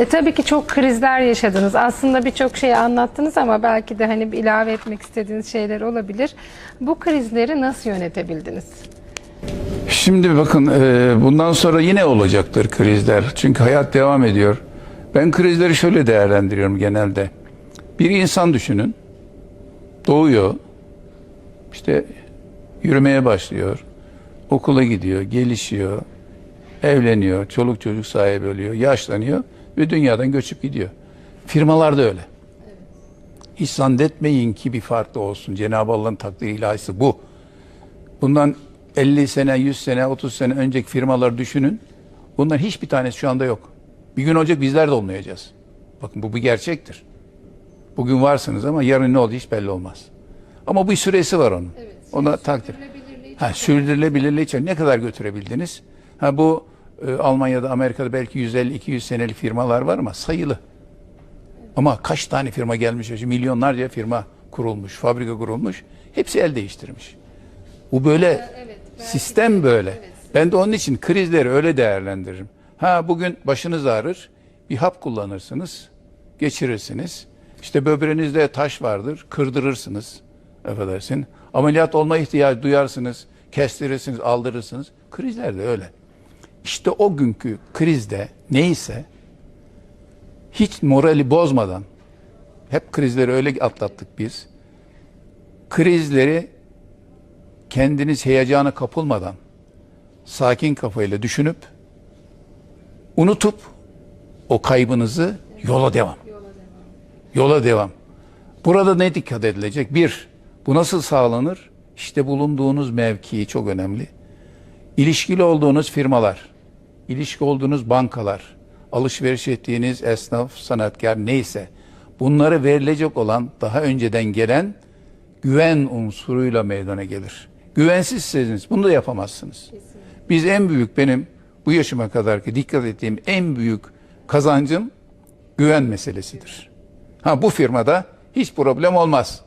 E, tabii ki çok krizler yaşadınız. Aslında birçok şeyi anlattınız ama belki de hani ilave etmek istediğiniz şeyler olabilir. Bu krizleri nasıl yönetebildiniz? Şimdi bakın e, bundan sonra yine olacaktır krizler. Çünkü hayat devam ediyor. Ben krizleri şöyle değerlendiriyorum genelde. Bir insan düşünün. Doğuyor. İşte yürümeye başlıyor. Okula gidiyor, gelişiyor. Evleniyor, çoluk çocuk sahibi oluyor, yaşlanıyor ve dünyadan göçüp gidiyor. Firmalar da öyle. Hiç zannetmeyin ki bir farklı olsun. Cenab-ı Allah'ın takdiri ilahisi bu. Bundan 50 sene, 100 sene, 30 sene önceki firmaları düşünün. Bunların hiçbir tanesi şu anda yok. Bir gün olacak bizler de olmayacağız. Bakın bu bir gerçektir. Bugün varsınız ama yarın ne oldu hiç belli olmaz. Ama bir süresi var onun. Ona takdir. Ha, sürdürülebilirliği için ne kadar götürebildiniz? Ha bu e, Almanya'da, Amerika'da belki 150-200 senelik firmalar var ama sayılı. Ama kaç tane firma gelmiş, milyonlarca firma kurulmuş, fabrika kurulmuş. Hepsi el değiştirmiş. Bu böyle, sistem böyle. Ben de onun için krizleri öyle değerlendiririm. Ha bugün başınız ağrır, bir hap kullanırsınız, geçirirsiniz. İşte böbreğinizde taş vardır, kırdırırsınız. Affedersin. Ameliyat olma ihtiyacı duyarsınız, kestirirsiniz, aldırırsınız. Krizler de öyle. İşte o günkü krizde neyse hiç morali bozmadan hep krizleri öyle atlattık biz. Krizleri kendiniz heyecana kapılmadan sakin kafayla düşünüp unutup o kaybınızı yola devam. Yola devam. Burada ne dikkat edilecek? Bir, bu nasıl sağlanır? İşte bulunduğunuz mevki çok önemli. İlişkili olduğunuz firmalar, ilişki olduğunuz bankalar, alışveriş ettiğiniz esnaf, sanatkar neyse bunları verilecek olan daha önceden gelen güven unsuruyla meydana gelir. Güvensizseniz bunu da yapamazsınız. Biz en büyük benim bu yaşıma kadar ki dikkat ettiğim en büyük kazancım güven meselesidir. Ha bu firmada hiç problem olmaz.